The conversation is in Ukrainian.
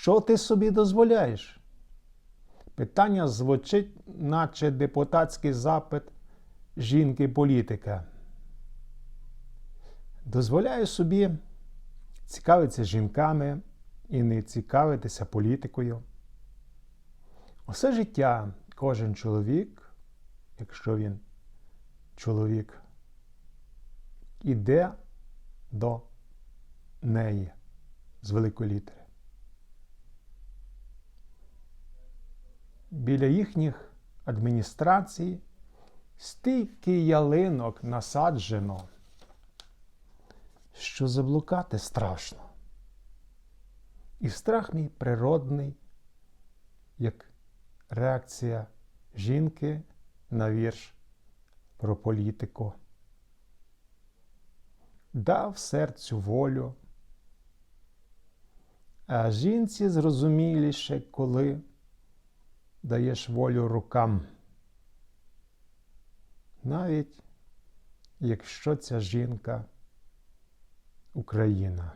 Що ти собі дозволяєш? Питання звучить, наче депутатський запит жінки-політика. Дозволяю собі цікавитися жінками і не цікавитися політикою. Усе життя кожен чоловік, якщо він чоловік, іде до неї з великої літери. Біля їхніх адміністрацій стільки ялинок насаджено, що заблукати страшно. І страх мій природний, як реакція жінки на вірш про політику. Дав серцю волю, а жінці зрозуміліше, коли даєш волю рукам. Навіть якщо ця жінка Україна.